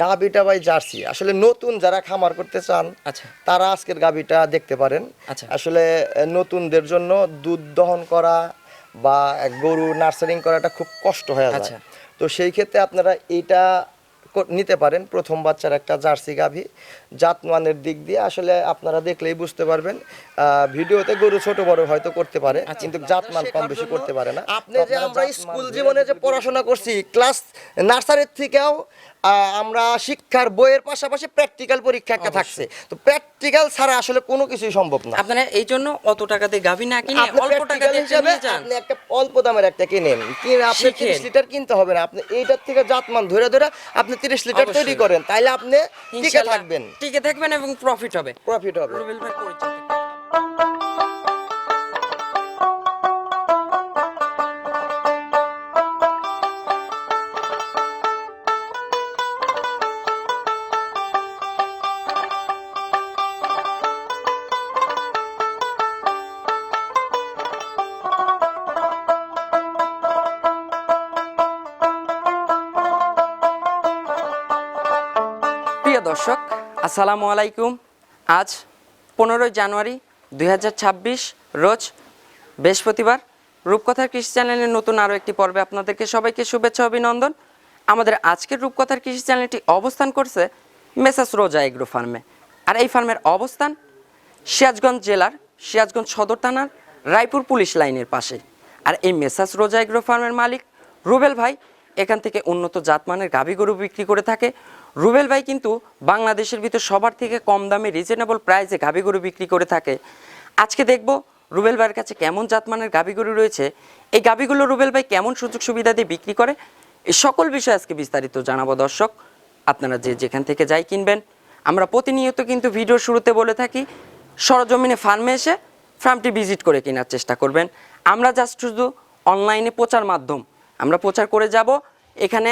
গাবিটা ভাই জার্সি। আসলে নতুন যারা খামার করতে চান আচ্ছা। তারা আজকের গাবিটা দেখতে পারেন। আচ্ছা। আসলে নতুনদের জন্য দুধ দহন করা বা গরু নার্সারিং করাটা খুব কষ্ট হয়ে আচ্ছা। যায় তো সেই ক্ষেত্রে আপনারা এটা নিতে পারেন। প্রথম বাচ্চার একটা জার্সি গাভী। জাতমানের দিক দিয়ে আসলে আপনারা দেখলেই বুঝতে পারবেন। ভিডিওতে গরু ছোট বড় হয়তো করতে পারে আচ্ছা। কিন্তু জাতমান কম বেশি করতে পারে না। আপনি যে আমরা স্কুল জীবনে যে পড়াশোনা করছি ক্লাস নার্সারির থেকেও আমরা শিক্ষার বইয়ের পাশাপাশি প্র্যাকটিক্যাল পরীক্ষা একটা থাকছে। তো প্র্যাকটিক্যাল ছাড়া আসলে কোনো কিছুই সম্ভব না। আপনারা এই জন্য অত টাকাতে গাভী না কিনে অল্প টাকা হিসাবে আপনি একটা অল্প দামের একটা কিনেন। কিনে আপনি শিখেন। তিরিশ লিটার কিনতে হবে না। আপনি এইটার থেকে জাতমান ধরে ধরে আপনি তিরিশ লিটার তৈরি করেন। তাইলে আপনি টিকে থাকবেন। টিকে থাকবেন এবং প্রফিট হবে। প্রফিট হবে। আসসালামু আলাইকুম। আজ পনেরোই জানুয়ারি দুই হাজার ছাব্বিশ, রোজ বৃহস্পতিবার রূপকথার কৃষি চ্যানেলের নতুন আরও একটি পর্বে আপনাদেরকে সবাইকে শুভেচ্ছা, অভিনন্দন। আমাদের আজকের রূপকথার কৃষি চ্যানেলটি অবস্থান করছে মেসাস রোজা এগ্রো ফার্মে। আর এই ফার্মের অবস্থান সিরাজগঞ্জ জেলার সিরাজগঞ্জ সদর থানার রায়পুর পুলিশ লাইনের পাশে। আর এই মেসাস রোজা এগ্রো ফার্মের মালিক রুবেল ভাই এখান থেকে উন্নত জাতমানের গাভী গরু বিক্রি করে থাকে। রুবেল ভাই কিন্তু বাংলাদেশের ভিতর সবার থেকে কম দামে রিজনেবল প্রাইসে গাভী গরু বিক্রি করে থাকে। আজকে দেখব রুবেল ভাইয়ের কাছে কেমন জাতমানের গাভী গরু রয়েছে। এই গাভীগুলো রুবেল ভাই কেমন সুযোগ সুবিধা দিয়ে বিক্রি করে? এই সকল বিষয় আজকে বিস্তারিত জানাব দর্শক। আপনারা যে যেখান থেকে যাই কিনবেন। আমরা প্রতিনিয়ত কিন্তু ভিডিও শুরুতে বলে থাকি, সরজমিনে ফার্মে এসে ফার্মটি ভিজিট করে কেনার চেষ্টা করবেন। আমরা জাস্ট শুধু অনলাইনে প্রচার মাধ্যম আমরা প্রচার করে যাব। এখানে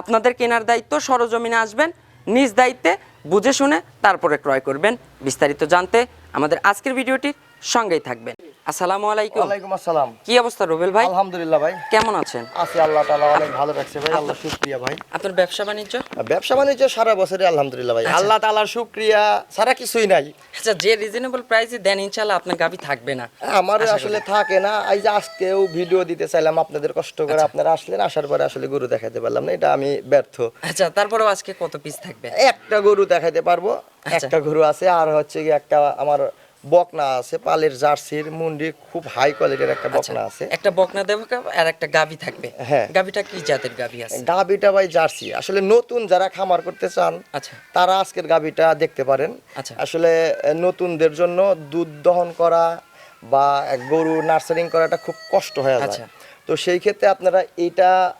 আপনাদের কেনার দায়িত্ব, সরজমিনে আসবেন, নিজ দায়িত্বে বুঝে শুনে তারপরে ক্রয় করবেন। বিস্তারিত জানতে আমাদের আজকের ভিডিওটির সঙ্গেই থাকবেন। আসসালামু আলাইকুম। ওয়ালাইকুম আসসালাম। কি অবস্থা রুবেল ভাই? আলহামদুলিল্লাহ ভাই। কেমন আছেন? আছি আল্লাহ তাআলা অনেক ভালো রাখছে ভাই আল্লাহ শুকরিয়া ভাই। আপনার ব্যবসা বাণিজ্য? ব্যবসা বাণিজ্য সারা বছরে আলহামদুলিল্লাহ ভাই। আল্লাহ তাআলার শুকরিয়া সারা কিছুই নাই। আচ্ছা যে রিজনেবল প্রাইসে দেন ইনশাল্লাহ আপনার গাভী থাকবে না। আমার আসলে থাকে না। এই যে আজকেও ভিডিও দিতে চাইলাম আপনাদের কষ্ট করে। আপনারা আসলেন আসার পরে আসলে গরু দেখাতে পারলাম না এটা আমি ব্যর্থ। আচ্ছা তারপরেও আজকে কত পিস থাকবে? একটা গরু দেখাতে পারব। আচ্ছা। একটা গরু আছে আর হচ্ছে কি একটা আমার বকনা আছে পালের জার্সির মুন্ডি খুব হাই কোয়ালিটির একটা বকনা আছে। একটা বকনা দেবো আর একটা গাভী থাকবে। হ্যাঁ। গাভীটা কি জাতের গাভী আছে? গাবিটা ভাই জার্সি। আসলে নতুন যারা খামার করতে চান আচ্ছা। তারা আজকের গাবিটা দেখতে পারেন। আচ্ছা। আসলে নতুনদের জন্য দুধ দহন করা বা গরু নার্সারিং করাটা খুব কষ্ট হয়ে যায়। আচ্ছা। তো সেই ক্ষেত্রে আপনারা এইটা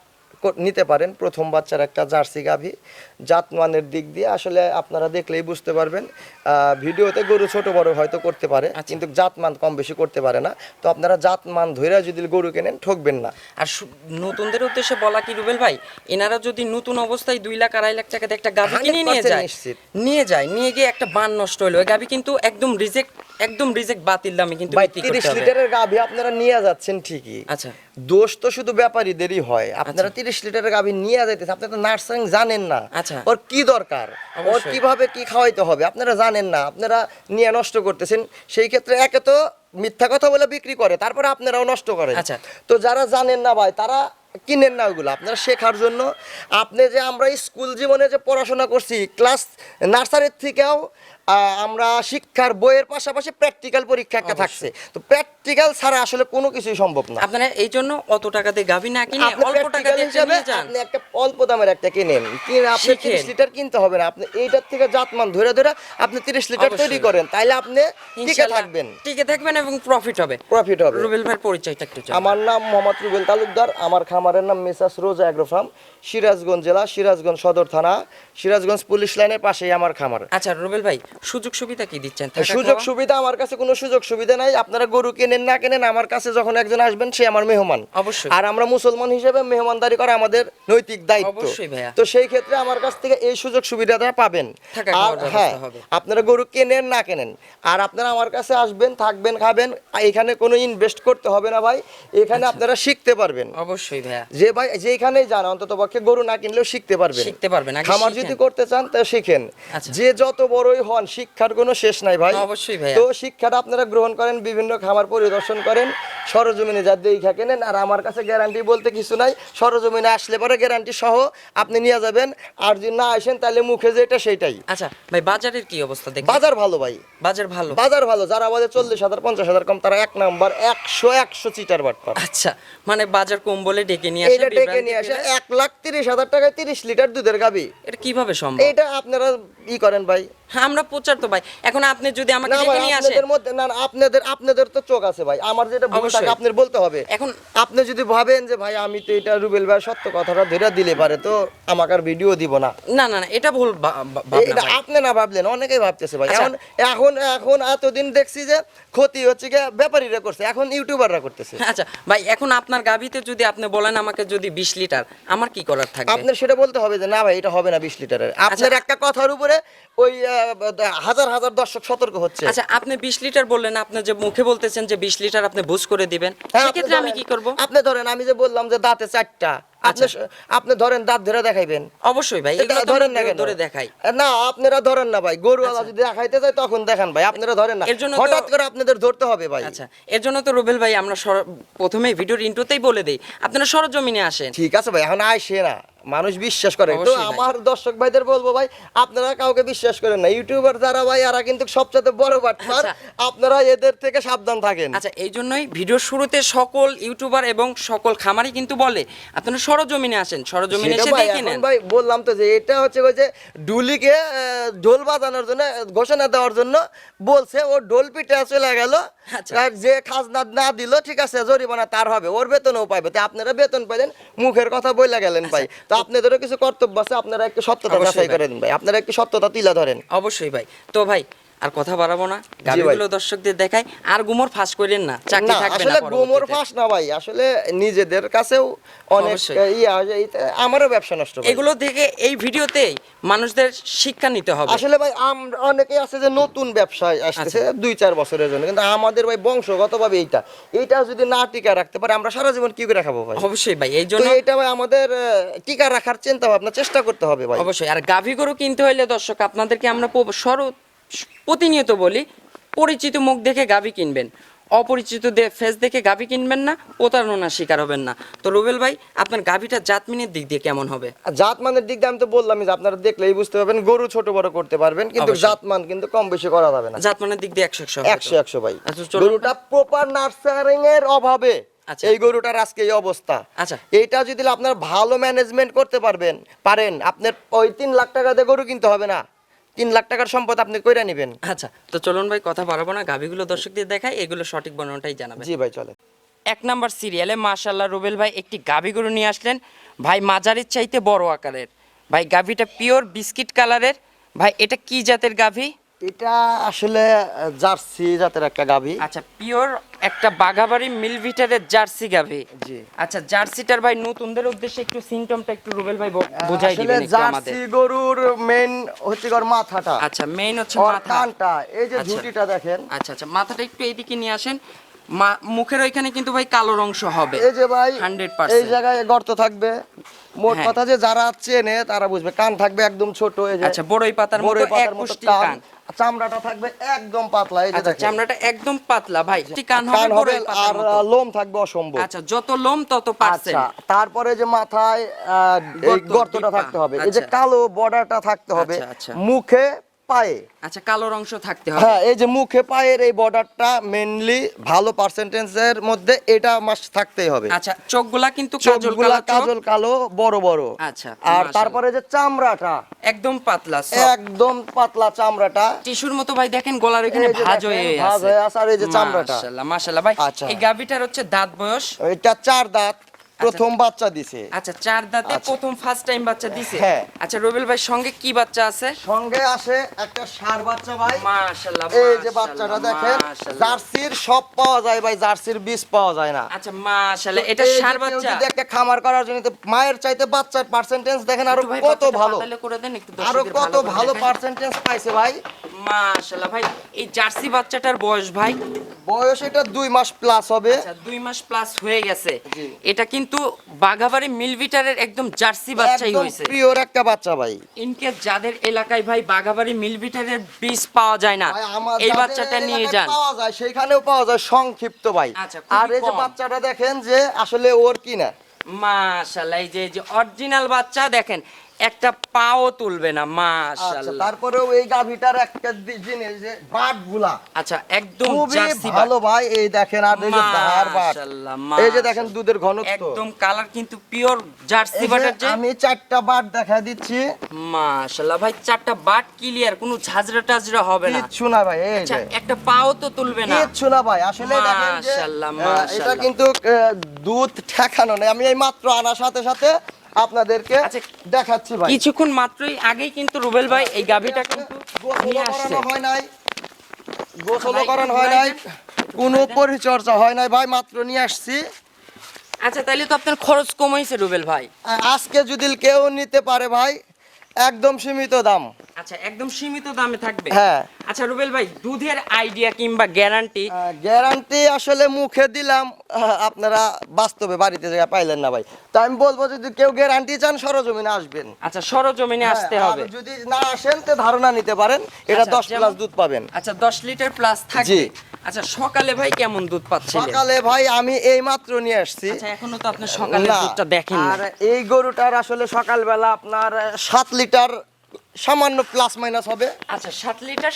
নিতে পারেন। প্রথম বাচ্চার একটা জার্সি গাভী। জাতমানের দিক দিয়ে আসলে আপনারা দেখলেই বুঝতে পারবেন ভিডিওতে গরু ছোট বড় হয়তো করতে পারে আচ্ছা। কিন্তু জাতমান কম বেশি করতে পারে না। তো আপনারা জাতমান ধইরা যদি গরু কেনেন ঠকবেন না। আর নতুনদের উদ্দেশ্যে বলা কি রুবেল ভাই? এনারা যদি নতুন অবস্থায় দুই লাখ আড়াই লাখ টাকাতে একটা গাভী কিনে নিয়ে যায়। নিয়ে যায় নিয়ে গিয়ে একটা বান নষ্ট হলো গাভী কিন্তু একদম রিজেক্ট একদম রিজেক্ট বাতিল দামে কিন্তু তিরিশ লিটারের গাভী আপনারা নিয়ে যাচ্ছেন ঠিকই। আচ্ছা। দোষ তো শুধু ব্যাপারীদেরই হয়। আপনারা তিরিশ লিটারের গাভী নিয়ে যাইতেছে আপনারা তো নার্সারিং জানেন না। আচ্ছা। ওর কি দরকার? ওর কীভাবে কি খাওয়াইতে হবে? আপনারা জানেন না। আপনারা নিয়ে নষ্ট করতেছেন। সেই ক্ষেত্রে একে তো মিথ্যা কথা বলে বিক্রি করে তারপরে আপনারাও নষ্ট করেন। আচ্ছা। তো যারা জানেন না ভাই তারা কিনেন না ওগুলো। আপনারা শেখার জন্য। আপনি যে আমরা স্কুল জীবনে যে পড়াশোনা করছি ক্লাস নার্সারির থেকেও আমরা শিক্ষার বইয়ের পাশাপাশি প্র্যাকটিক্যাল পরীক্ষা একটা থাকছে। তো প্র্যাকটিক্যাল ছাড়া আসলে কোনো কিছুই সম্ভব না। আপনারা এই জন্য অত টাকাতে গাভী না কিনে অল্প টাকা দিয়ে হিসাবে আপনি একটা অল্প দামের একটা কিনেন। কিনে আপনি শিখেন। তিরিশ লিটার কিনতে হবে না। আপনি এইটার থেকে জাতমান ধরে ধরে আপনি তিরিশ লিটার তৈরি করেন। তাইলে আপনি টিকে থাকবেন। টিকে থাকবেন এবং প্রফিট হবে। প্রফিট হবে। রুবেল ভাইয়ের পরিচয়টা একটু। আমার নাম মোহাম্মদ রুবেল তালুকদার। আমার খামারের নাম Messrs rose agro farm Sirajganj জেলা সিরাজগঞ্জ সদর থানা সিরাজগঞ্জ পুলিশ লাইনের পাশেই আমার খামার। আচ্ছা রুবেল ভাই সুযোগ সুবিধা কি দিচ্ছেন? সুযোগ সুবিধা আমার কাছে কোনো সুযোগ সুবিধা নাই। আপনারা গরু কেনেন না কেনেন আমার কাছে যখন একজন আসবেন সে আমার মেহমান। অবশ্যই। আর আমরা মুসলমান হিসেবে মেহমানদারি করা আমাদের নৈতিক দায়িত্ব। অবশ্যই ভাইয়া। তো সেই ক্ষেত্রে আমার কাছ থেকে এই সুযোগ সুবিধাটা পাবেন আর হ্যাঁ আপনারা গরু কেনেন না কেনেন আর আপনারা আমার কাছে আসবেন থাকবেন খাবেন এখানে কোনো ইনভেস্ট করতে হবে না ভাই। এখানে আচ্ছা। আপনারা শিখতে পারবেন। অবশ্যই ভাইয়া। যে ভাই যেখানেই যান অন্তত পক্ষে গরু না কিনলেও শিখতে পারবেন। শিখতে পারবেন, খামার যদি করতে চান তা শিখেন। আচ্ছা। যে যত বড়ই হন শিক্ষার কোনো শেষ নাই ভাই। অবশ্যই ভাই তো শিক্ষাটা আপনারা গ্রহণ করেন বিভিন্ন খামার পরিদর্শন করেন। সরজমিনে যা দেখা কেনেন আর আমার কাছে গ্যারান্টি বলতে কিছু নাই। সরজমিনে আসলে পরে গ্যারান্টি সহ আপনি নিয়ে যাবেন। আর যদি না আসেন তাহলে মুখে যেটা সেটাই। আচ্ছা ভাই বাজারের কি অবস্থা দেখি? বাজার ভালো ভাই। বাজার ভালো? বাজার ভালো যারা আমাদের চল্লিশ হাজার পঞ্চাশ হাজার কম তারা এক নাম্বার একশো একশো চিটার বাটপার আচ্ছা মানে বাজার কম বলে ডেকে নিয়ে আসে এইটা ডেকে নিয়ে আসে এক লাখ তিরিশ হাজার টাকায় তিরিশ লিটার দুধের গাবি। এটা কীভাবে সম্ভব? এটা আপনারা ই করেন ভাই। হ্যাঁ, আমরা প্রচার তো ভাই। এখন আপনি যদি আমাকে ডেকে নিয়ে আসেন। আপনাদের মধ্যে না না, আপনাদের আপনাদের তো চোখ আছে ভাই। আমার যেটা ভুল আপনার বলতে হবে। এখন আপনি যদি ভাবেন যে ভাই আমি তো এটা রুবেল ভাই সত্য কথাটা ধরে দিলে পারে তো আমাকে আর ভিডিও দিব না। না না না এটা ভুল এটা আপনি না ভাবলেন অনেকেই ভাবতেছে ভাই। আচ্ছা। এখন এখন এখন এতদিন দেখছি যে ক্ষতি হচ্ছে গিয়ে ব্যাপারীরা করছে এখন ইউটিউবাররা করতেছে। আচ্ছা ভাই এখন আপনার গাভিতে যদি আপনি বলেন আমাকে যদি বিশ লিটার আমার কি করার থাকবে? আপনার সেটা বলতে হবে যে না ভাই এটা হবে না বিশ লিটারের। আচ্ছা। আপনার একটা কথার উপরে ওই হাজার হাজার দর্শক সতর্ক হচ্ছে। আচ্ছা আপনি বিশ লিটার বললেন আপনি যে মুখে বলতেছেন যে বিশ লিটার আপনি বুঝ করে দিবেন। হ্যাঁ, সেক্ষেত্রে আমি কি করব? আপনি ধরেন আমি যে বললাম যে দাঁতে চারটা আপনি আচ্ছা। আপনি ধরেন দাঁত ধরে দেখাইবেন। অবশ্যই ভাই এটা ধরেন না ধরে দেখাই। না আপনারা ধরেন না ভাই গরু আলা যদি দেখাইতে যায় তখন দেখান ভাই আপনারা ধরেন না। হঠাৎ করে আপনাদের ধরতে হবে ভাই। আচ্ছা এর জন্য তো রুবেল ভাই আমরা প্রথমে ভিডিওর ইন্ট্রোতেই বলে দেই। আপনারা সরজমিনে আসেন। ঠিক আছে ভাই এখন না মানুষ বিশ্বাস করে। তো আমার দর্শক ভাইদের বলব ভাই আপনারা কাউকে বিশ্বাস করেন না। ইউটিউবার যারা ভাই এরা কিন্তু সবচেয়ে বড় বাটপার আচ্ছা। আপনারা এদের থেকে সাবধান থাকেন। আচ্ছা এই জন্যই ভিডিও শুরুতে সকল ইউটিউবার এবং সকল খামারি কিন্তু বলে আপনারা সরজমিনে আসেন সরজমিনে এসে দেখে নেন। ভাই বললাম তো যে এটা হচ্ছে যে ডুলিকে ঢোল বাজানোর জন্য ঘোষণা দেওয়ার জন্য বলছে ও ঢোল পিঠে চলে গেল। আচ্ছা। আর যে খাজনা না দিল ঠিক আছে জরিমানা তার হবে ওর বেতনও পাইবে। তো আপনারা বেতন পাইলেন মুখের কথা বইলা গেলেন ভাই। তো আপনাদেরও কিছু কর্তব্য আছে আপনারা একটু সত্যতা আচ্ছা। যাচাই ভাই। করে দিন ভাই। আপনারা একটু সত্যতা তুলে ধরেন। অবশ্যই ভাই। তো ভাই আর কথা বাড়াবো না। গাড়িগুলো দর্শকদের দেখাই। আর গুমর ফাঁস করেন না চাকরি থাকবে না আসলে গোমর ফাঁস না ভাই আসলে নিজেদের কাছেও অনেক আমারও ব্যবসা নষ্ট। এগুলো থেকে এই ভিডিওতেই মানুষদের শিক্ষা নিতে হবে। আসলে ভাই অনেকে আছে যে নতুন ব্যবসায় আসতেছে আচ্ছা। দুই চার বছরের জন্য। কিন্তু আমাদের ভাই বংশগত ভাবে এইটা। এইটা যদি না টিকা রাখতে পারে আমরা সারা জীবন কি করে রাখাবো ভাই? অবশ্যই ভাই এই জন্য এটা ভাই আমাদের টিকা রাখার চিন্তা ভাবনা চেষ্টা করতে হবে ভাই। অবশ্যই। আর গাভী গরু কিনতে হলে দর্শক আপনাদেরকে আমরা প- সর প্রতিনিয়ত বলি পরিচিত মুখ দেখে গাভী কিনবেন অপরিচিত ফেস দেখে গাভী কিনবেন না প্রতারণার শিকার হবেন না। তো রুবেল ভাই আপনার গাভীটা জাতমিনের দিক দিয়ে কেমন হবে? জাতমানের দিক দিয়ে আমি তো বললামই যে আপনারা দেখলেই বুঝতে পারবেন গরু ছোট বড় করতে পারবেন কিন্তু জাতমান কিন্তু কম বেশি করা যাবে না। জাতমানের দিক দিয়ে একশো একশো একশো একশো ভাই। আচ্ছা, গরুটা প্রপার নার্সারিং এর অভাবে আচ্ছা। এই গরুটার আজকে এই অবস্থা। আচ্ছা। এইটা যদি আপনার ভালো ম্যানেজমেন্ট করতে পারবেন পারেন আপনার ওই তিন লাখ টাকা দিয়ে গরু কিনতে হবে না। তিন লাখ টাকার সম্পদ আপনি কইরা নেবেন। আচ্ছা তো চলুন ভাই কথা বাড়াবো না। গাভিগুলো দর্শকদের দেখায় এগুলো সঠিক বর্ণনাটাই জানাবেন। জি ভাই চলে এক নাম্বার সিরিয়ালে মাশাল্লাহ রুবেল ভাই একটি গাভী গরু নিয়ে আসলেন। ভাই মাঝারির চাইতে বড় আকারের। ভাই গাভিটা পিওর বিস্কিট কালারের ভাই এটা কি জাতের গাভী? এটা আসলে জার্সি জাতের একটা গাভী। আচ্ছা পিওর একটা বাঘাবাড়ি মিলভিটারের জার্সি গাভী। জি। আচ্ছা জার্সিটার ভাই নতুনদের উদ্দেশ্যে একটু সিমটমটা একটু রুবেল ভাই বোঝাই দিবেন একটু আমাদের। জার্সি গরুর মেইন হচ্ছে গর মাথাটা। আচ্ছা মেইন হচ্ছে মাথাটা মাথা। কানটা এই যে আচ্ছা। ঝুটিটা দেখেন। আচ্ছা আচ্ছা মাথাটা একটু এইদিকে নিয়ে আসেন। মুখের ওইখানে কিন্তু ভাই কালো অংশ হবে। এই যে ভাই 100% এই জায়গায় গর্ত থাকবে। মোট হ্যাঁ। কথা যে যারা চেনে তারা বুঝবে। কান থাকবে একদম ছোট এই যে আচ্ছা বড়ই পাতার মতো এক পুষ্টি কান। চামড়াটা থাকবে একদম পাতলা এই যে আচ্ছা দেখেন। চামড়াটা একদম পাতলা। ভাই একটি কান হবে বড়ই পাতার আর লোম থাকবে অসম্ভব। আচ্ছা যত লোম তত পার্সেন্ট। আচ্ছা তারপরে যে মাথায় আহ, এই গর্তটা থাকতে হবে। এই যে আচ্ছা। কালো বর্ডারটা থাকতে হবে। মুখে পায়ে। আচ্ছা কালো অংশ থাকতে হবে। হ্যাঁ এই যে মুখে পায়ের এই বর্ডারটা মেনলি ভালো পার্সেন্টেজের মধ্যে এটা মাস থাকতেই হবে। আচ্ছা চোখগুলা কিন্তু কাজল চোখগুলা কালো কাজল কালো বড় বড়। আচ্ছা, আর তারপরে যে চামড়াটা একদম পাতলা একদম পাতলা চামড়াটা। টিস্যুর মতো ভাই দেখেন গলার এখানে ভাঁজ হয়ে ভাঁজ আছে। হয়ে আছে আর এই যে চামড়াটা। মাশাআল্লাহ মাশাআল্লাহ ভাই আচ্ছা। এই গাবিটার হচ্ছে দাঁত বয়স? এটা চার দাঁত। প্রথম বাচ্চা দিছে। আচ্ছা চার দাঁতে আচ্ছা। প্রথম ফার্স্ট টাইম বাচ্চা দিছে? হ্যাঁ। আচ্ছা রবিল ভাই সঙ্গে কি বাচ্চা আছে? সঙ্গে আসে একটা সার বাচ্চা ভাই। মাশাআল্লাহ এই যে বাচ্চাটা দেখেন জার্সির সব পাওয়া যায় ভাই জার্সির বীজ পাওয়া যায় না। আচ্ছা মাশাআল্লাহ এটা সার বাচ্চা? যদি একটা খামার করার জন্য মায়ের চাইতে বাচ্চার পার্সেন্টেজ দেখেন আরও কত ভালো। পাতালে করে দেন একটু আরও কত ভালো পার্সেন্টেজ পাইছে ভাই। মাশাআল্লাহ ভাই এই জার্সি বাচ্চাটার বয়স ভাই? বয়স এটা দুই মাস প্লাস হবে। আচ্ছা দুই মাস প্লাস হয়ে গেছে। এটা কিন্তু বাঘাবাড়ি মিলভিটারের একদম জার্সি বাচ্চাই হইছে। পিওর একটা বাচ্চা ভাই। ইনকেস যাদের এলাকায় ভাই বাঘাবাড়ি মিলভিটারের বীজ পাওয়া যায় না এই বাচ্চাটা নিয়ে যান। পাওয়া যায় সেখানেও পাওয়া যায় সংক্ষিপ্ত ভাই। আচ্ছা, আর এই যে বাচ্চাটা দেখেন যে আসলে ওর কিনা মাশাআল্লাহ এই যে অরিজিনাল বাচ্চা দেখেন একটা পাও তুলবে না আচ্ছা মাশাআল্লাহ। তারপরেও এই গাভিটার একটা জিনিস যে বাটগুলা আচ্ছা একদম জার্সি ভালো ভাই এই দেখেন আর এই যে ধার বাট এই যে দেখেন দুধের ঘনত্ব। একদম কালার কিন্তু পিওর জার্সি যে বাটার যে আমি চারটা বাট দেখা দিচ্ছি। মাশাআল্লাহ ভাই চারটা বাট ক্লিয়ার কোনো ঝাজরা টাজরা হবে না। কিচ্ছু না ভাই এই আচ্ছা যে। একটা পাও তো তুলবে না। কিচ্ছু না ভাই আসলে দেখেন মাশাআল্লাহ, আহ, এটা কিন্তু দুধ ঠেকানো নেই। আমি এই মাত্র আনার সাথে সাথে আপনাদেরকে আচ্ছা, দেখাচ্ছি ভাই। কিছুক্ষণ মাত্রই আগেই কিন্তু রুবেল ভাই এই গাভীটা কিন্তু নিয়ে আসছে। হয় নাই। গোসলকরণ হয় নাই। কোনো পরিচর্যা হয় নাই। ভাই মাত্র নিয়ে আসছি। আচ্ছা তাহলে তো আপনার খরচ কমাইছে রুবেল ভাই। আজকে যদি কেউ নিতে পারে ভাই একদম সীমিত দাম। আচ্ছা একদম সীমিত দামে থাকবে? হ্যাঁ। আচ্ছা রুবেল ভাই দুধের আইডিয়া কিংবা গ্যারান্টি গ্যারান্টি আসলে মুখে দিলাম আপনারা বাস্তবে বাড়িতে জায়গা পাইলেন না ভাই। তো আমি বলব যদি কেউ গ্যারান্টি চান সরজমিনে আসবেন। আচ্ছা সরজমিনে আসতে হ্যাঁ, হবে। যদি না আসেন তো ধারণা নিতে পারেন এটা আচ্ছা, দশ যেমন- প্লাস দুধ পাবেন। আচ্ছা দশ লিটার প্লাস থাকবে। আচ্ছা সকালে ভাই কেমন দুধ পাচ্ছিলেন? সকালে ভাই আমি এই মাত্র নিয়ে আসছি। আচ্ছা এখনও তো আপনি সকালে দুধটা দেখেন আর এই গরুটার আসলে সকালবেলা আপনার সাত লিটার সামান্য প্লাস মাইনাস হবে। আচ্ছা সাত লিটার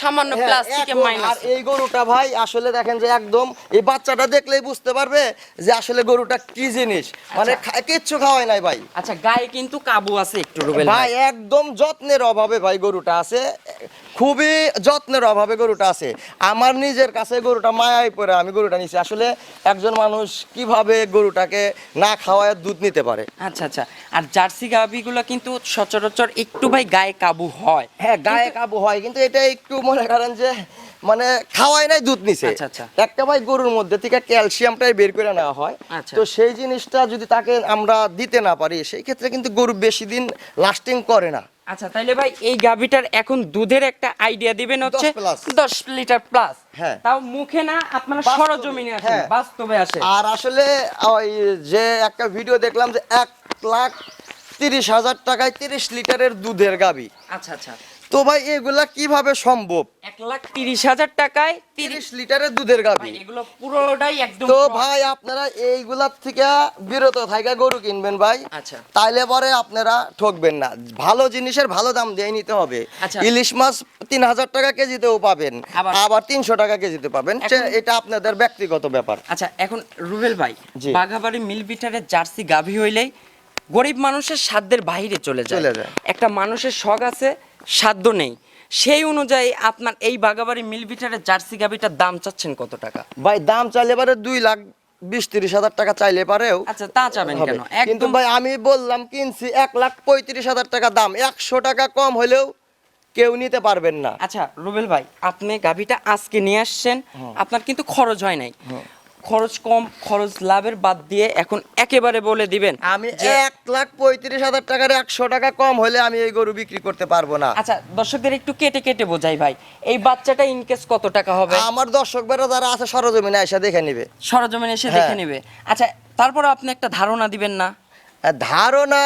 সামান্য হ্যাঁ, প্লাস থেকে মাইনাস আর এই গরুটা ভাই আসলে দেখেন যে একদম এই বাচ্চাটা দেখলেই বুঝতে পারবে যে আসলে গরুটা কি জিনিস। মানে খা- কিচ্ছু খাওয়াই নাই ভাই। আচ্ছা গায়ে কিন্তু কাবু আছে একটু রুবেল ভাই একদম যত্নের অভাবে ভাই গরুটা আছে। খুবই যত্নের অভাবে গরুটা আছে। আমার নিজের কাছে গরুটা মায়ায় পরে আমি গরুটা নিছি। আসলে একজন মানুষ কীভাবে গরুটাকে না খাওয়ায় দুধ নিতে পারে? আচ্ছা আচ্ছা। আর জার্সি গাভিগুলো কিন্তু সচরাচর একটু ভাই গায়ে কাবু হয়। হ্যাঁ গায়ে কাবু হয় কিন্তু এটা একটু মনে করেন যে মানে খাওয়াই নাই দুধ নিছে। আচ্ছা, আচ্ছা। একটা ভাই গরুর মধ্যে থেকে ক্যালসিয়ামটাই বের করে নেওয়া হয়। আচ্ছা। তো সেই জিনিসটা যদি তাকে আমরা দিতে না পারি সেই ক্ষেত্রে কিন্তু গরু বেশি দিন লাস্টিং করে না। আচ্ছা তাইলে ভাই এই গাভিটার এখন দুধের একটা আইডিয়া দিবেন হচ্ছে plus। দশ লিটার প্লাস হ্যাঁ। তাও মুখে না আপনারা সরজমিনে আসেন হ্যাঁ। বাস্তবে আসে আর আসলে ওই যে একটা ভিডিও দেখলাম যে 1 লাখ তিরিশ হাজার টাকায় তিরিশ লিটারের দুধের গাবি আচ্ছা আচ্ছা তো ভাই এগুলা কীভাবে সম্ভব? এক লাখ তিরিশ হাজার টাকায় তিরিশ লিটারের দুধের গাভী। এগুলো পুরোটাই একদম তো ভাই আপনারা এইগুলার থেকে বিরত থাকা গরু কিনবেন ভাই। আচ্ছা। তাইলে পরে আপনারা ঠকবেন না। ভালো জিনিসের ভালো দাম দিয়ে নিতে হবে। আচ্ছা। ইলিশ মাছ তিন হাজার টাকা কেজিতেও পাবেন। আবার- তিনশো টাকা কেজিতে পাবেন। এটা আপনাদের ব্যক্তিগত ব্যাপার। আচ্ছা এখন রুবেল ভাই বাঘাবাড়ি মিল বিটারের জার্সি গাভী হইলেই গরিব মানুষের সাধ্যের বাইরে চলে চলে যায়। একটা মানুষের শখ আছে সাধ্য নেই। সেই অনুযায়ী আপনার এই বাঘাবাড়ি মিল বিটারের জার্সি গাভীটার দাম চাচ্ছেন কত টাকা? ভাই দাম চাইলে পারে দুই লাখ বিশ তিরিশ হাজার টাকা চাইলে পারেও আচ্ছা তা চাবেন কেন? কিন্তু ভাই আমি বললাম কিনছি এক লাখ পঁয়ত্রিশ হাজার টাকা দাম। একশো টাকা কম হলেও কেউ নিতে পারবেন না। আচ্ছা রুবেল ভাই আপনি গাভীটা আজকে নিয়ে আসছেন। আপনার কিন্তু খরচ হয় নাই। খরচ কম খরচ লাভের বাদ দিয়ে এখন একেবারে বলে দিবেন আমি এক লাখ পঁয়ত্রিশ হাজার টাকার একশো টাকা কম হলে আমি এই গরু বিক্রি করতে পারব না। আচ্ছা দর্শকদের একটু কেটে কেটে বোঝাই ভাই। এই বাচ্চাটা ইনকেস কত টাকা হবে? আমার দর্শক বেড়া যারা আছে সরজমিনে এসে দেখে নিবে। সরজমিনে এসে হ্যাঁ। দেখে নিবে। আচ্ছা তারপরে আপনি একটা ধারণা দিবেন না? ধারণা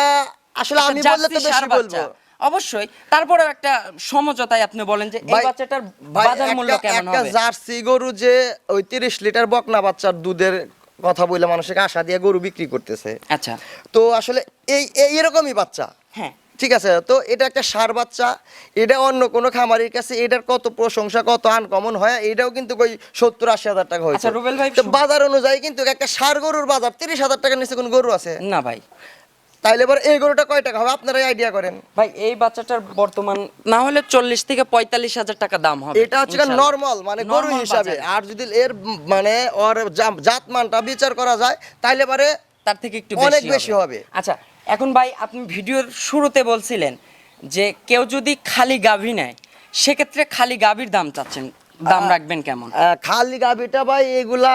আসলে আমি বললে তো বেশি বলব। অবশ্যই তারপরে একটা সমঝোতায় আপনি বলেন যে এই বাচ্চাটার বাজার মূল্য কেমন একটা জার্সি গরু যে ওই তিরিশ লিটার বকনা বাচ্চার দুধের কথা বলে মানুষকে আশা দিয়ে গরু বিক্রি করতেছে। আচ্ছা। তো আসলে এই এরকমই বাচ্চা। হ্যাঁ। ঠিক আছে? তো এটা একটা সার বাচ্চা এটা অন্য কোনো খামারির কাছে এটার কত প্রশংসা কত আনকমন হয় এটাও কিন্তু ওই সত্তর আশি হাজার টাকা হয়েছে। আচ্ছা, বাজার অনুযায়ী কিন্তু একটা সার গরুর বাজার তিরিশ হাজার টাকার নিচে কোনো গরু আছে? না ভাই। তাইলে এবার এই গরুটা কয় টাকা হবে? আপনারাই আইডিয়া করেন। ভাই এই বাচ্চাটার বর্তমান না হলে চল্লিশ থেকে পঁয়তাল্লিশ হাজার টাকা দাম হবে। এটা হচ্ছে। নর্মাল মানে গরু হিসাবে। আর যদি এর মানে ওর জা- জাতমানটা বিচার করা যায় তাইলে পারে তার থেকে একটু অনেক বেশি হবে। আচ্ছা এখন ভাই আপনি ভিডিওর শুরুতে বলছিলেন যে কেউ যদি খালি গাভী নেয় সেক্ষেত্রে খালি গাভীর দাম চাচ্ছেন দাম রাখবেন কেমন? খালি গাভিটা ভাই এগুলা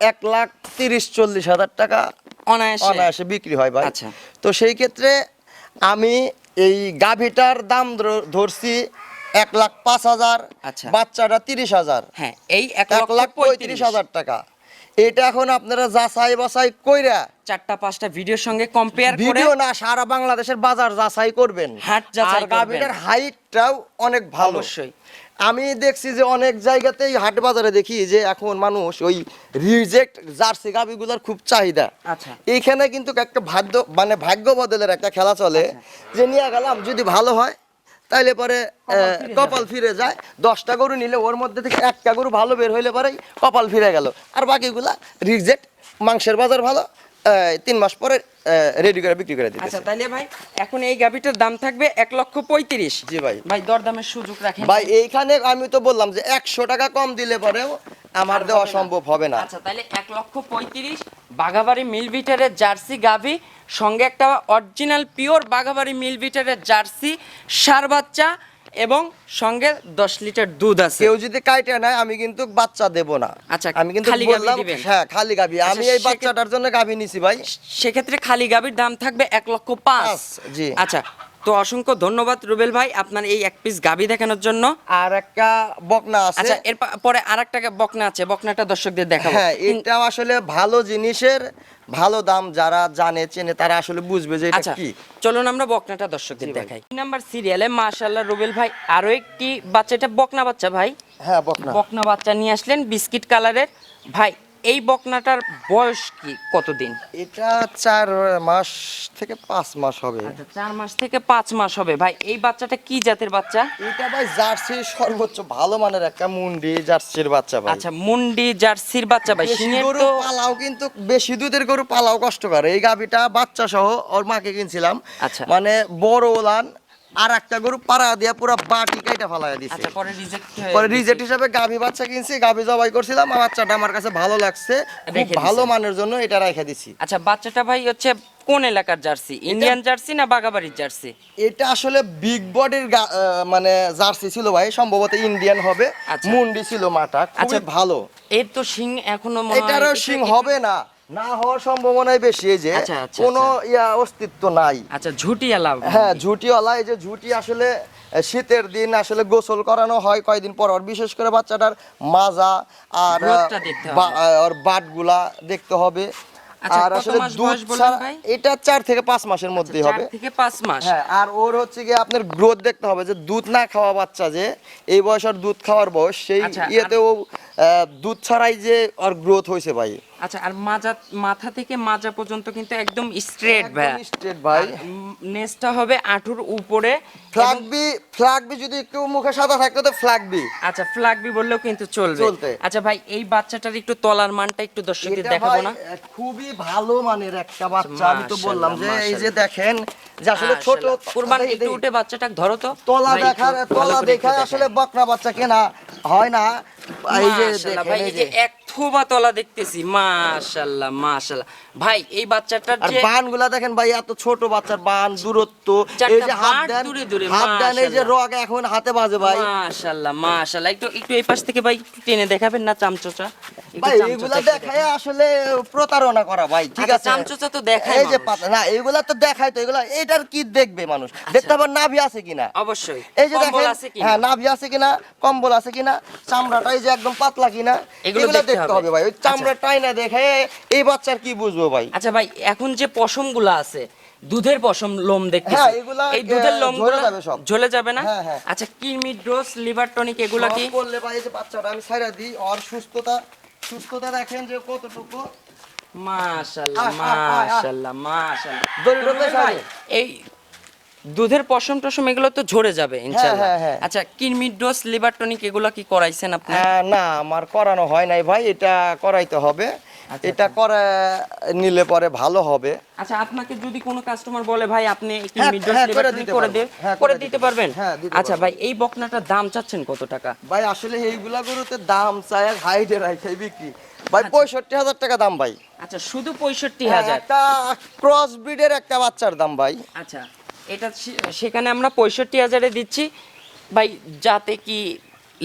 এক লাখ তিরিশ চল্লিশ হাজার টাকা। অনায়াসে অনায়াসে বিক্রি হয় ভাই আচ্ছা। তো সেই ক্ষেত্রে আমি এই গাভিটার দাম ধরছি এক লাখ পাঁচ হাজার আচ্ছা। বাচ্চাটা তিরিশ হাজার হ্যাঁ এই এক লাখ পঁয়ত্রিশ হাজার টাকা এটা এখন আপনারা যাচাই বাছাই কইরা চারটা পাঁচটা ভিডিওর সঙ্গে কম্পেয়ার করে ভিডিও না সারা বাংলাদেশের বাজার যাচাই করবেন হাট যাচাই করবেন। গাভিটার হাইটটাও অনেক ভালো অবশ্যই। আমি দেখছি যে অনেক জায়গাতেই হাট বাজারে দেখি যে এখন মানুষ ওই রিজেক্ট জার্সি গাভিগুলোর খুব চাহিদা আচ্ছা। এইখানে কিন্তু একটা ভাগ্য মানে ভাগ্য বদলের একটা খেলা চলে আচ্ছা। যে নিয়ে গেলাম যদি ভালো হয় তাইলে পরে কপাল ফিরে যায় দশটা গরু নিলে ওর মধ্যে থেকে একটা গরু ভালো বের হইলে পরেই কপাল ফিরে গেল আর বাকিগুলা রিজেক্ট মাংসের বাজার ভালো তিন মাস পরে রেডি করে বিক্রি করে দিতেছে। আচ্ছা তাইলে ভাই এখন এই গাভিটার দাম থাকবে এক লক্ষ পঁয়ত্রিশ। জি ভাই। ভাই দরদামের সুযোগ রাখেন। ভাই এইখানে আমি তো বললাম যে একশো টাকা কম দিলে পরেও আমার দেওয়া সম্ভব হবে না। আচ্ছা তাহলে এক লক্ষ পঁয়ত্রিশ বাঘাবাড়ি মিল বিটারের জার্সি গাভি সঙ্গে একটা অরিজিনাল পিওর বাঘাবাড়ি মিল বিটারের জার্সি সার বাচ্চা এবং সঙ্গে দশ লিটার দুধ আছে। কেউ যদি কাইটা নেয় আমি কিন্তু বাচ্চা দেব না। আচ্ছা, আমি কিন্তু গাবি বললাম? হ্যাঁ খালি গাভি। আচ্ছা, আমি এই বাচ্চাটার জন্য গাবি নিছি ভাই। সেক্ষেত্রে খালি গাবির দাম থাকবে এক লক্ষ পাঁচ, জি। আচ্ছা তো অসংখ্য ধন্যবাদ রুবেল ভাই আপনার এই এক পিস গাভি দেখানোর জন্য। আর একটা বকনা আছে। আচ্ছা এর পরে আর একটা বকনা আছে বকনাটা দর্শকদের দেখাবো। হ্যাঁ এটা আসলে ভালো জিনিসের ভালো দাম যারা জানে চেনে তারা আসলে বুঝবে যে এটা আচ্ছা কি। চলুন আমরা বকনাটা দর্শকদের দেখাই। নাম্বার সিরিয়ালে মাশাআল্লাহ রুবেল ভাই আরও একটি বাচ্চা এটা বকনা বাচ্চা ভাই? হ্যাঁ বকনা। বকনা বাচ্চা নিয়ে আসলেন বিস্কিট কালারের। ভাই এই বকনাটার বয়স কি? কতদিন? এটা চার মাস থেকে পাঁচ মাস হবে। আচ্ছা চার মাস থেকে পাঁচ মাস হবে। ভাই এই বাচ্চাটা কি জাতের বাচ্চা? এটা ভাই জার্সি সর্বোচ্চ ভালো মানের একটা মুন্ডি জার্সির বাচ্চা ভাই। আচ্ছা মুন্ডি জার্সির বাচ্চা ভাই। সিংহের গরু তো পালাও কিন্তু বেশি দুধের গরু পালাও কষ্টকর। এই গাভিটা বাচ্চা সহ ওর মাকে কিনছিলাম। আচ্ছা। মানে বড় ওলান আর একটা গরু পাড়া দিয়া পুরো বাটি কাইটা ফালাইয়া দিছে। আচ্ছা পরে রিজেক্ট পরে রিজেক্ট হিসাবে গাভি বাচ্চা কিনছি গাভি জবাই করছিলাম আমার বাচ্চাটা আমার কাছে ভালো লাগছে খুব ভালো মানের জন্য এটা রেখে দিছি। আচ্ছা বাচ্চাটা ভাই হচ্ছে কোন এলাকার জার্সি? ইন্ডিয়ান জার্সি না বাগাবাড়ির জার্সি? এটা আসলে বিগ বডির মানে জার্সি ছিল ভাই সম্ভবত ইন্ডিয়ান হবে। আচ্ছা। মুন্ডি ছিল মাটা খুবই আচ্ছা, ভালো। এর তো সিং এখনও এটারও সিং হবে না। না হওয়ার সম্ভাবনাই বেশি এই যে আচ্ছা, আচ্ছা, কোনো ইয়া অস্তিত্ব নাই। আচ্ছা ঝুটিয়ালা হ্যাঁ ঝুটিওয়ালা এই যে ঝুটি আসলে শীতের দিন আসলে গোসল করানো হয় কয়দিন পর বিশেষ করে বাচ্চাটার মাজা আর। ওর বাটগুলা দেখতে হবে। আচ্ছা, আর আসলে দুধ ছাড়া এটা চার থেকে পাঁচ মাসের মধ্যেই হবে। থেকে পাঁচ মাস। হ্যাঁ আর ওর হচ্ছে গিয়ে আপনার গ্রোথ দেখতে হবে যে দুধ না খাওয়া বাচ্চা যে এই বয়স আর দুধ খাওয়ার বয়স সেই আচ্ছা, ইয়েতে ও দুধ ছাড়াই যে ওর গ্রোথ হয়েছে ভাই। আচ্ছা আর মাজা মাথা থেকে মাজা পর্যন্ত কিন্তু একদম স্ট্রেট ভাই। স্ট্রেট ভাই নেসটা হবে আঁঠুর উপরে ফ্ল্যাগবি ফ্ল্যাগবি যদি একটু মুখে সাদা থাকতো তো ফ্ল্যাগবি আচ্ছা ফ্ল্যাগবি বললেও কিন্তু চলবে। আচ্ছা ভাই এই বাচ্চাটার একটু তলার মানটা একটু দর্শকদের দেখাবো না। খুবই ভালো মানের একটা বাচ্চা আমি তো বললাম যে এই যে দেখেন যে আসলে ছোট। কুরবান একটু উঠে বাচ্চাটা ধরো তো। তলা একটু তলা দেখান। আসলে বকনা বাচ্চা কেনা হয় না। এই যে ভাই এই এই যে যে এক থোবা তলা দেখতেছি মাশাআল্লাহ মাশাআল্লাহ ভাই এই বাচ্চাটার যে বানগুলা দেখেন ভাই এত ছোট বাচ্চার বান দূরত্ব। এই যে হাত বাট দেন দূরে দূরে, হাত দেন এই যে। রগ এখন হাতে বাজে ভাই। মাশাআল্লাহ মাশাআল্লাহ একটু একটু এই পাশ থেকে ভাই টেনে দেখাবেন না চামচোচা? একটু ভাই এগুলা দেখায় আসলে প্রতারণা করা ভাই ঠিক আচ্ছা, আছে? চামচোচা তো দেখায় এই যে পাতা না এগুলা তো দেখায় তো এগুলা এটার কি দেখবে মানুষ? দেখতে আবার নাভি আছে কিনা? অবশ্যই। এই যে দেখেন হ্যাঁ নাভি আছে কিনা কম্বল আছে কিনা চামড়াটা এই যে একদম পাতলা কিনা এগুলো দেখতে দেখতে হবে। ভাই। ওই চামড়াটাই না দেখে এই বাচ্চার কি বুঝব ভাই? আচ্ছা ভাই এখন যে পশমগুলো আছে দুধের পশম লোম দেখতেছি। হ্যাঁ, এই দুধের লোম ঝরে যাবে সব। ঝলে যাবে না? হ্যাঁ, হ্যাঁ। আচ্ছা কিরমি ডোজ লিভার টনিক এগুলা কি? করলে ভাই এই যে বাচ্চাটা আমি ছাইরা দিই আর সুস্থতা সুস্থতা দেখেন যে কতটুকু মাশাআল্লাহ। মাশাআল্লাহ। এই দুধের পশম টশম এগুলো তো ঝরে যাবে ইনশাআল্লাহ হ্যাঁ, হ্যাঁ। আচ্ছা কিনমিড ডোজ লিভার টনিক এগুলো কি করাইছেন আপনি না আমার করানো হয় নাই ভাই এটা করাইতে হবে এটা করে নিলে পরে ভালো হবে। আচ্ছা আপনাকে যদি কোনো কাস্টমার বলে ভাই আপনি কি হ্যাঁ, মিডোস হ্যাঁ, করে। দেব হ্যাঁ, করে দিতে পারবেন? হ্যাঁ, আচ্ছা ভাই এই বকনাটার দাম চাচ্ছেন কত টাকা? ভাই আসলে এইগুলা গরুতে দাম চায় হাইটে রাখে বিক্রি। ভাই পঁয়ষট্টি হাজার টাকা দাম ভাই। আচ্ছা শুধু পঁয়ষট্টি হ্যাঁ, হাজার? একটা ক্রস ব্রিডের একটা বাচ্চার দাম ভাই। আচ্ছা এটা সেখানে আমরা পঁয়ষট্টি হাজারে দিচ্ছি। ভাই যাতে কি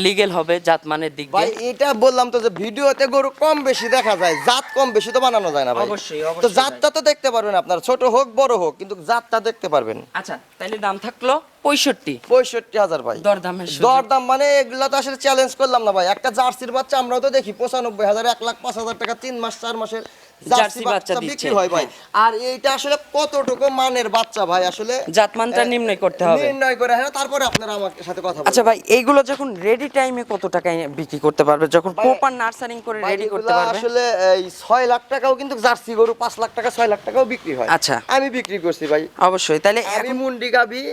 লিগেল হবে জাত মানের দিক ভাই দিয়ে। এটা বললাম তো যে ভিডিওতে গরু কম বেশি দেখা যায় জাত কম বেশি তো বানানো যায় না ভাই। অবশ্যই, তো জাতটা তো দেখতে পারবেন আপনার ছোট হোক বড় হোক কিন্তু জাতটা দেখতে পারবেন। আচ্ছা তাহলে দাম থাকল পঁয়ষট্টি। পঁয়ষট্টি হাজার ভাই। দরদামের। দরদাম মানে এগুলো তো আসলে চ্যালেঞ্জ করলাম না ভাই। একটা জার্সির বাচ্চা আমরাও তো দেখি পঁচানব্বই হাজার এক লাখ পাঁচ হাজার টাকা তিন মাস চার মাসের জার্সি বাচ্চা বিক্রি হয় ভাই। আর এইটা আসলে কতটুকু মানের বাচ্চা ভাই আসলে? জাতমানটা নির্ণয় করতে হবে। নির্ণয় করে হ্যাঁ তারপরে আপনারা আমার সাথে কথা আচ্ছা ভাই এইগুলো যখন রেডি টাইমে কত টাকায় বিক্রি করতে পারবে? যখন প্রপার নার্সারিং করে রেডি করতে পারবে? আসলে এই ছয় লাখ টাকাও কিন্তু জার্সি গরু পাঁচ লাখ টাকা ছয় লাখ টাকাও বিক্রি হয়। আচ্ছা। আমি বিক্রি করছি ভাই। অবশ্যই তাহলে আমি মুন্ডি গাবি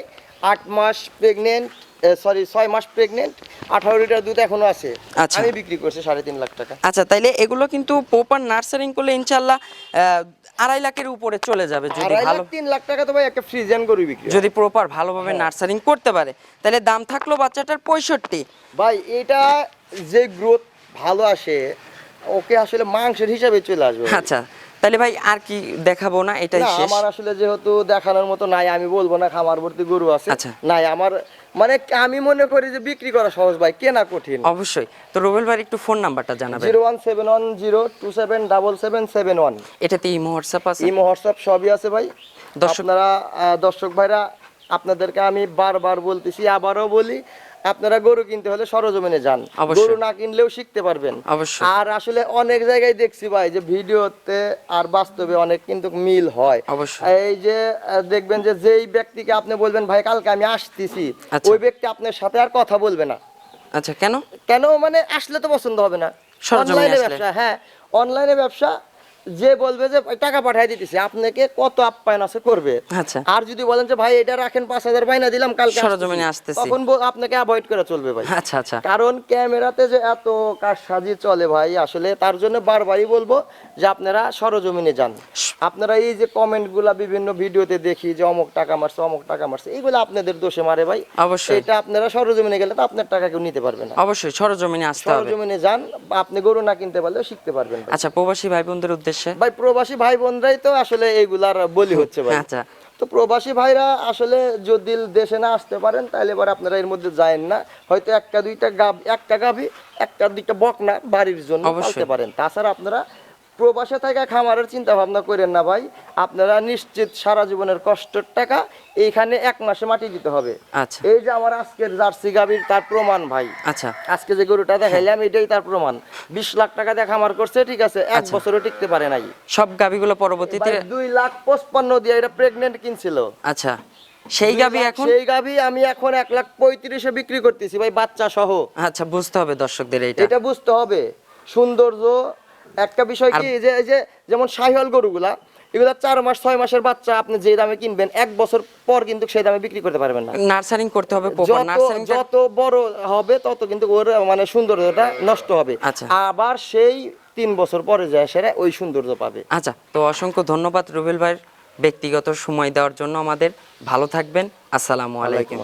আট মাস প্রেগনেন্ট সরি ছয় মাস প্রেগনেন্ট আঠারো লিটার দুধ এখনও আছে। আচ্ছা। আমি বিক্রি করছি সাড়ে তিন লাখ টাকা। আচ্ছা তাইলে এগুলো কিন্তু প্রপার নার্সারিং করলে ইনশাল্লাহ আড়াই লাখের উপরে চলে যাবে যদি ভালো তিন লাখ টাকা তো ভাই একটা গরু বিক্রি যদি প্রপার ভালোভাবে নার্সারিং করতে পারে তাহলে দাম থাকল বাচ্চাটার পঁয়ষট্টি। ভাই এটা যে গ্রোথ ভালো আসে ওকে আসলে মাংসের হিসাবে চলে আসবে আচ্ছা তাহলে ভাই আর কি দেখাবো না এটাই শেষ। আমার আসলে যেহেতু দেখানোর মতো নাই আমি বলব না খামার ভর্তি গরু আছে। আচ্ছা। নাই আমার মানে আমি মনে করি যে বিক্রি করা সহজ ভাই কেনা কঠিন। অবশ্যই। তো রুবেল ভাই একটু ফোন নাম্বারটা জানাবেন। Zero one seven one zero two seven double seven seven one. এটাতে ইমো হোয়াটসঅ্যাপ আছে? ইমো হোয়াটসঅ্যাপ সবই আছে ভাই। দর্শক- আপনারা দর্শক ভাইরা আপনাদেরকে আমি বারবার বলতেছি আবারও বলি আপনারা গরু কিনতে হলে সরজমিনে যান। গরু না কিনলেও শিখতে পারবেন। আর আসলে অনেক জায়গায় দেখছি ভাই যে ভিডিওতে আর বাস্তবে অনেক কিন্তু মিল হয়। এই যে দেখবেন যে যেই ব্যক্তিকে আপনি বলবেন ভাই কালকে আমি আসতেছি। আচ্ছা। ওই ব্যক্তি আপনার সাথে আর কথা বলবে না। আচ্ছা কেন? কেন? মানে আসলে তো পছন্দ হবে না। অনলাইনে ব্যবসা হ্যাঁ। অনলাইনে ব্যবসা যে বলবে যে টাকা পাঠিয়ে দিতেছি আপনাকে কত আপ্যায়ন আছে করবে। আচ্ছা। আর যদি বলেন যে ভাই এটা রাখেন পাঁচ হাজার বাইনা দিলাম কালকে সরজমিনে আসতেছি। তখন আপনাকে অ্যাভয়েড করে চলবে ভাই। আচ্ছা আচ্ছা। কারণ ক্যামেরাতে যে এত কাজ সাজি চলে ভাই আসলে তার জন্য বারবারই বলব যে আপনারা সরজমিনে যান। আপনারা এই যে কমেন্টগুলা বিভিন্ন ভিডিওতে দেখি যে অমুক টাকা মারছে অমুক টাকা মারছে এগুলো আপনাদের দোষে মারে ভাই। অবশ্যই। এটা আপনারা সরজমিনে গেলে তো আপনার টাকা কেউ নিতে পারবে না। অবশ্যই সরজমিনে আসতে হবে। সরজমিনে যান আপনি গরু না কিনতে পারলেও শিখতে পারবেন আচ্ছা প্রবাসী ভাই বোনদের উদ্দেশ্যে ভাই প্রবাসী ভাই বোনরাই তো আসলে এইগুলার বলি হচ্ছে ভাই। আচ্ছা। তো প্রবাসী ভাইরা আসলে যদি দেশে না আসতে পারেন তাহলে এবার আপনারা এর মধ্যে যায়েন না। হয়তো একটা দুইটা গাব একটা গাভি একটা দুইটা বকনা বাড়ির জন্য আসতে পালতে পারেন। তাছাড়া আপনারা প্রবাসে থাকা খামারের চিন্তা ভাবনা করেন না ভাই। আপনারা নিশ্চিত সারা জীবনের কষ্টের টাকা এইখানে এক মাসে মাটি দিতে হবে। আচ্ছা। এই যে আমার আজকের জার্সি গাভির তার প্রমাণ ভাই। আচ্ছা। আজকে যে গরুটা দেখাইলাম এটাই তার প্রমাণ। বিশ লাখ টাকা দেখা আমার করছে ঠিক আছে এক আচ্ছা। বছরও টিকতে পারে নাই। সব গাবিগুলো পরবর্তীতে দুই লাখ পঁচপান্ন দিয়ে এটা প্রেগনেন্ট কিনছিল। আচ্ছা। সেই গাবি এখন? সেই গাভি আমি এখন এক লাখ পঁয়ত্রিশে বিক্রি করতেছি ভাই বাচ্চা সহ আচ্ছা বুঝতে হবে দর্শকদের এইটা। এটা বুঝতে হবে। সৌন্দর্য একটা বিষয় কি যে এই যে যেমন শাহিওয়াল গরুগুলা এগুলা চার মাস ছয় মাসের বাচ্চা আপনি যে দামে কিনবেন এক বছর পর কিন্তু সেই দামে বিক্রি করতে পারবেন না। নার্সারিং করতে হবে যত বড় হবে তত কিন্তু ওর মানে সৌন্দর্যটা নষ্ট হবে। আচ্ছা। আবার সেই তিন বছর পরে যায় সেটা ওই সৌন্দর্য পাবে। আচ্ছা তো অসংখ্য ধন্যবাদ রুবেল ভাইয়ের ব্যক্তিগত সময় দেওয়ার জন্য আমাদের। ভালো থাকবেন আসসালামু আলাইকুম।